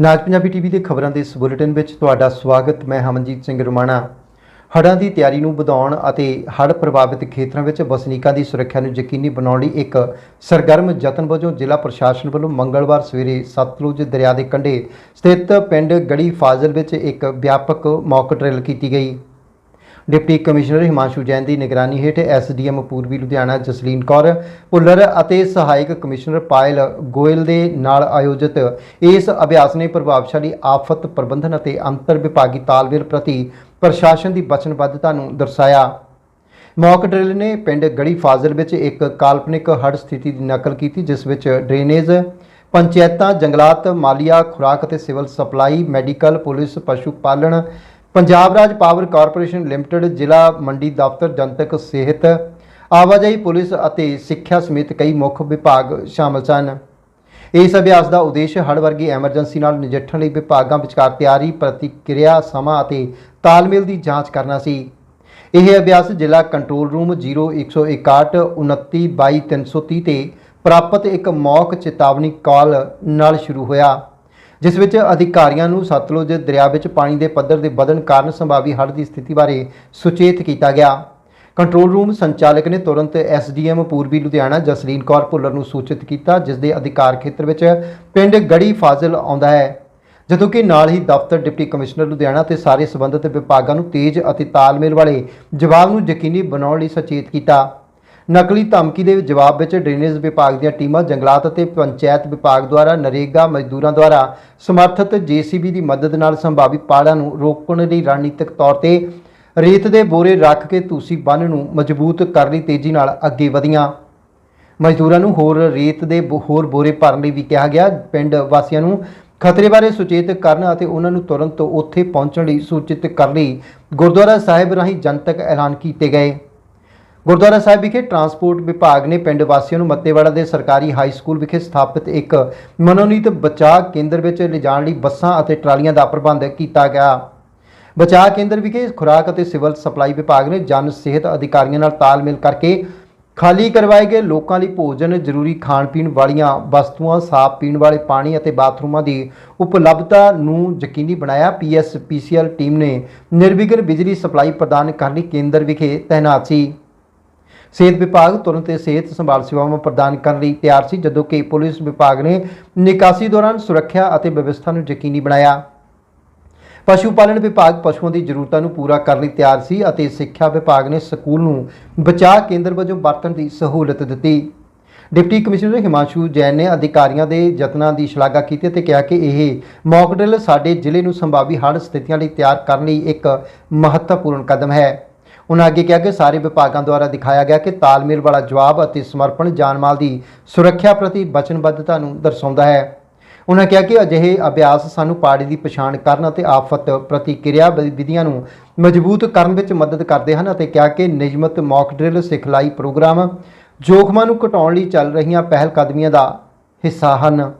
ਨਾਜ Punjabi TV ਦੇ ਖਬਰਾਂ ਦੇ ਇਸ ਬੁਲੇਟਿਨ ਵਿੱਚ ਤੁਹਾਡਾ ਸਵਾਗਤ, ਮੈਂ ਹਮਨਜੀਤ ਸਿੰਘ ਰੁਮਾਣਾ। ਹੜ੍ਹਾਂ ਦੀ ਤਿਆਰੀ ਨੂੰ ਵਧਾਉਣ ਅਤੇ ਹੜ੍ਹ ਪ੍ਰਭਾਵਿਤ ਖੇਤਰਾਂ ਵਿੱਚ ਵਸਨੀਕਾਂ ਦੀ ਸੁਰੱਖਿਆ ਨੂੰ ਯਕੀਨੀ ਬਣਾਉਣ ਲਈ ਇੱਕ ਸਰਗਰਮ ਯਤਨ ਵਜੋਂ ਜ਼ਿਲ੍ਹਾ ਪ੍ਰਸ਼ਾਸਨ ਵੱਲੋਂ ਮੰਗਲਵਾਰ ਸਵੇਰੇ ਸਤਲੁਜ ਦਰਿਆ ਦੇ ਕੰਢੇ ਸਥਿਤ ਪਿੰਡ ਗੜੀ ਫਾਜ਼ਲ ਵਿੱਚ ਇੱਕ ਵਿਆਪਕ ਮੌਕ ਡਰਿਲ ਕੀਤੀ ਗਈ। ਡਿਪਟੀ ਕਮਿਸ਼ਨਰ ਹਿਮਾਂਸ਼ੂ ਜੈਨ ਦੀ ਨਿਗਰਾਨੀ ਹੇਠ ਐਸਡੀਐਮ ਪੂਰਬੀ ਲੁਧਿਆਣਾ ਜਸਲੀਨ ਕੌਰ ਭੁੱਲਰ ਅਤੇ ਸਹਾਇਕ ਕਮਿਸ਼ਨਰ ਪਾਇਲ ਗੋਇਲ ਦੇ ਨਾਲ ਆਯੋਜਿਤ ਇਸ ਅਭਿਆਸ ਨੇ ਪ੍ਰਭਾਵਸ਼ਾਲੀ ਆਫਤ ਪ੍ਰਬੰਧਨ ਅਤੇ ਅੰਤਰ ਵਿਭਾਗੀ ਤਾਲਮੇਲ ਪ੍ਰਤੀ ਪ੍ਰਸ਼ਾਸਨ ਦੀ ਵਚਨਬੱਧਤਾ ਨੂੰ ਦਰਸਾਇਆ। ਮੌਕ ਡਰਿਲ ਨੇ ਪਿੰਡ ਗੜੀ ਫਾਜ਼ਲ ਵਿੱਚ ਇੱਕ ਕਾਲਪਨਿਕ ਹੜ੍ਹ ਸਥਿਤੀ ਦੀ ਨਕਲ ਕੀਤੀ, ਜਿਸ ਵਿੱਚ ਡਰੇਨੇਜ, ਪੰਚਾਇਤਾਂ, ਜੰਗਲਾਤ, ਮਾਲੀਆ, ਖੁਰਾਕ ਅਤੇ ਸਿਵਲ ਸਪਲਾਈ, ਮੈਡੀਕਲ, ਪੁਲਿਸ, ਪਸ਼ੂ ਪਾਲਣ ਪੰਜਾਬ ਰਾਜ ਪਾਵਰ ਕਾਰਪੋਰੇਸ਼ਨ ਲਿਮਟਿਡ, ਜ਼ਿਲ੍ਹਾ ਮੰਡੀ ਦਫ਼ਤਰ, ਜਨਤਕ ਸਿਹਤ, ਆਵਾਜਾਈ ਪੁਲਿਸ ਅਤੇ ਸਿੱਖਿਆ ਸਮੇਤ ਕਈ ਮੁੱਖ ਵਿਭਾਗ ਸ਼ਾਮਲ ਸਨ। ਇਸ ਅਭਿਆਸ ਦਾ ਉਦੇਸ਼ ਹੜ੍ਹ ਵਰਗੀ ਐਮਰਜੈਂਸੀ ਨਾਲ ਨਜਿੱਠਣ ਲਈ ਵਿਭਾਗਾਂ ਵਿਚਕਾਰ ਤਿਆਰੀ, ਪ੍ਰਤੀਕਿਰਿਆ, ਸਮਾਂ ਅਤੇ ਤਾਲਮੇਲ ਦੀ ਜਾਂਚ ਕਰਨਾ ਸੀ। ਇਹ ਅਭਿਆਸ ਜ਼ਿਲ੍ਹਾ ਕੰਟਰੋਲ ਰੂਮ 0161 29 22 330 ਤੇ ਪ੍ਰਾਪਤ ਇੱਕ ਮੌਕ ਚੇਤਾਵਨੀ ਕਾਲ ਨਾਲ ਸ਼ੁਰੂ ਹੋਇਆ। ਜਿਸ ਵਿੱਚ ਅਧਿਕਾਰੀਆਂ ਨੂੰ ਸਤਲੁਜ ਦਰਿਆ ਵਿੱਚ ਪਾਣੀ ਦੇ ਪੱਧਰ ਦੇ ਵਧਣ ਕਾਰਨ ਸੰਭਾਵੀ ਹੜ੍ਹ ਦੀ ਸਥਿਤੀ ਬਾਰੇ ਸੁਚੇਤ ਕੀਤਾ ਗਿਆ। ਕੰਟਰੋਲ ਰੂਮ ਸੰਚਾਲਕ ਨੇ ਤੁਰੰਤ ਐਸਡੀਐਮ ਪੂਰਬੀ ਲੁਧਿਆਣਾ ਜਸਲੀਨ ਕੌਰ ਭੁੱਲਰ ਨੂੰ ਸੂਚਿਤ ਕੀਤਾ, ਜਿਸ ਦੇ ਅਧਿਕਾਰ ਖੇਤਰ ਵਿੱਚ ਪਿੰਡ ਗੜੀ ਫਾਜ਼ਲ ਆਉਂਦਾ ਹੈ। ਜਦੋਂ ਕਿ ਨਾਲ ਹੀ ਦਫ਼ਤਰ ਡਿਪਟੀ ਕਮਿਸ਼ਨਰ ਲੁਧਿਆਣਾ ਤੇ ਸਾਰੇ ਸੰਬੰਧਿਤ ਵਿਭਾਗਾਂ ਨੂੰ ਤੇਜ਼ ਅਤੇ ਤਾਲਮੇਲ ਵਾਲੇ ਜਵਾਬ ਨੂੰ ਯਕੀਨੀ ਬਣਾਉਣ ਲਈ ਸੁਚੇਤ ਕੀਤਾ। ਨਕਲੀ ਧਮਕੀ ਦੇ ਜਵਾਬ ਵਿੱਚ ਡਰੇਨੇਜ ਵਿਭਾਗ ਦੀਆਂ ਟੀਮਾਂ ਜੰਗਲਾਤ ਅਤੇ ਪੰਚਾਇਤ ਵਿਭਾਗ ਦੁਆਰਾ ਨਰੇਗਾ ਮਜ਼ਦੂਰਾਂ ਦੁਆਰਾ ਸਮਰਥਿਤ ਜੀਸੀਬੀ ਦੀ ਮਦਦ ਨਾਲ ਸੰਭਾਵੀ ਪਾੜਾਂ ਨੂੰ ਰੋਕਣ ਲਈ ਰਣਨੀਤਿਕ ਤੌਰ ਤੇ ਰੇਤ ਦੇ ਬੋਰੇ ਰੱਖ ਕੇ ਤੁਸੀਂ ਬੰਨ ਨੂੰ ਮਜ਼ਬੂਤ ਕਰਨ ਲਈ ਤੇਜ਼ੀ ਨਾਲ ਅੱਗੇ ਵਧੀਆਂ। ਮਜ਼ਦੂਰਾਂ ਨੂੰ ਹੋਰ ਰੇਤ ਦੇ ਬੋ- ਹੋਰ ਬੋਰੇ ਭਰਨ ਲਈ ਵੀ ਕਿਹਾ ਗਿਆ। ਪਿੰਡ ਵਾਸੀਆਂ ਨੂੰ ਖਤਰੇ ਬਾਰੇ ਸੁਚੇਤ ਕਰਨ ਅਤੇ ਉਹਨਾਂ ਨੂੰ ਤੁਰੰਤ ਉੱਥੇ ਪਹੁੰਚਣ ਲਈ ਸੂਚਿਤ ਕਰਨ ਲਈ ਗੁਰਦੁਆਰਾ ਸਾਹਿਬ ਰਾਹੀਂ ਜਨਤਕ ਐਲਾਨ ਕੀਤੇ ਗਏ। ਗੁਰਦੁਆਰਾ ਸਾਹਿਬ ਵਿਖੇ ਟਰਾਂਸਪੋਰਟ ਵਿਭਾਗ ਨੇ ਪਿੰਡ ਵਾਸੀਆਂ ਨੂੰ ਮੱਤੇਵਾੜਾ ਦੇ ਸਰਕਾਰੀ ਹਾਈ ਸਕੂਲ ਵਿਖੇ ਸਥਾਪਿਤ ਇੱਕ ਮਨੋਨੀਤ ਬਚਾਅ ਕੇਂਦਰ ਵਿੱਚ ਲਿਜਾਣ ਲਈ ਬੱਸਾਂ ਅਤੇ ਟਰਾਲੀਆਂ ਦਾ ਪ੍ਰਬੰਧ ਕੀਤਾ ਗਿਆ। ਬਚਾਅ ਕੇਂਦਰ ਵਿਖੇ ਖੁਰਾਕ ਅਤੇ ਸਿਵਲ ਸਪਲਾਈ ਵਿਭਾਗ ਨੇ ਜਨ ਸਿਹਤ ਅਧਿਕਾਰੀਆਂ ਨਾਲ ਤਾਲਮੇਲ ਕਰਕੇ ਖਾਲੀ ਕਰਵਾਏ ਗਏ ਲੋਕਾਂ ਲਈ ਭੋਜਨ, ਜ਼ਰੂਰੀ ਖਾਣ ਪੀਣ ਵਾਲੀਆਂ ਵਸਤੂਆਂ, ਸਾਫ਼ ਪੀਣ ਵਾਲੇ ਪਾਣੀ ਅਤੇ ਬਾਥਰੂਮਾਂ ਦੀ ਉਪਲਬਧਤਾ ਨੂੰ ਯਕੀਨੀ ਬਣਾਇਆ। ਪੀਐਸਪੀਸੀਐਲ ਟੀਮ ਨੇ ਨਿਰਵਿਘਨ ਬਿਜਲੀ ਸਪਲਾਈ ਪ੍ਰਦਾਨ ਕਰਨ ਲਈ ਕੇਂਦਰ ਵਿਖੇ ਤੈਨਾਤ ਸੀ। ਸਿਹਤ ਵਿਭਾਗ ਤੁਰੰਤ ਸਿਹਤ ਸੰਭਾਲ ਸੇਵਾਵਾਂ ਪ੍ਰਦਾਨ ਕਰਨ ਲਈ ਤਿਆਰ ਸੀ, ਜਦੋਂ ਕਿ ਪੁਲਿਸ ਵਿਭਾਗ ਨੇ ਨਿਕਾਸੀ ਦੌਰਾਨ ਸੁਰੱਖਿਆ ਅਤੇ ਵਿਵਸਥਾ ਨੂੰ ਯਕੀਨੀ ਬਣਾਇਆ। ਪਸ਼ੂ ਪਾਲਣ ਵਿਭਾਗ ਪਸ਼ੂਆਂ ਦੀ ਜ਼ਰੂਰਤਾਂ ਨੂੰ ਪੂਰਾ ਕਰਨ ਲਈ ਤਿਆਰ ਸੀ ਅਤੇ ਸਿੱਖਿਆ ਵਿਭਾਗ ਨੇ ਸਕੂਲ ਨੂੰ ਬਚਾਅ ਕੇਂਦਰ ਵਜੋਂ ਵਰਤਣ ਦੀ ਸਹੂਲਤ ਦਿੱਤੀ। ਡਿਪਟੀ ਕਮਿਸ਼ਨਰ ਹਿਮਾਂਸ਼ੂ ਜੈਨ ਨੇ ਅਧਿਕਾਰੀਆਂ ਦੇ ਯਤਨਾਂ ਦੀ ਸ਼ਲਾਘਾ ਕੀਤੀ ਅਤੇ ਕਿਹਾ ਕਿ ਇਹ ਮੌਕ ਡਰਿਲ ਸਾਡੇ ਜ਼ਿਲ੍ਹੇ ਨੂੰ ਸੰਭਾਵੀ ਹੜ੍ਹ ਸਥਿਤੀਆਂ ਲਈ ਤਿਆਰ ਕਰਨ ਲਈ ਇੱਕ ਮਹੱਤਵਪੂਰਨ ਕਦਮ ਹੈ। ਉਹਨਾਂ ਅੱਗੇ ਕਿਹਾ ਕਿ ਸਾਰੇ ਵਿਭਾਗਾਂ ਦੁਆਰਾ ਦਿਖਾਇਆ ਗਿਆ ਕਿ ਤਾਲਮੇਲ ਵਾਲਾ ਜਵਾਬ ਅਤੇ ਸਮਰਪਣ ਜਾਨਮਾਲ ਦੀ ਸੁਰੱਖਿਆ ਪ੍ਰਤੀ ਵਚਨਬੱਧਤਾ ਨੂੰ ਦਰਸਾਉਂਦਾ ਹੈ। ਉਹਨਾਂ ਕਿਹਾ ਕਿ ਅਜਿਹੇ ਅਭਿਆਸ ਸਾਨੂੰ ਪਾੜੀ ਦੀ ਪਛਾਣ ਕਰਨ ਅਤੇ ਆਫਤ ਪ੍ਰਤੀਕਿਰਿਆ ਵਿ- ਵਿਧੀਆਂ ਨੂੰ ਮਜ਼ਬੂਤ ਕਰਨ ਵਿੱਚ ਮਦਦ ਕਰਦੇ ਹਨ ਅਤੇ ਕਿਹਾ ਕਿ ਨਿਯਮਤ ਮੌਕ ਡਰਿਲ, ਸਿਖਲਾਈ ਪ੍ਰੋਗਰਾਮ ਜੋਖਮਾਂ ਨੂੰ ਘਟਾਉਣ ਲਈ ਚੱਲ ਰਹੀਆਂ ਪਹਿਲ ਕਦਮੀਆਂ ਦਾ ਹਿੱਸਾ ਹਨ।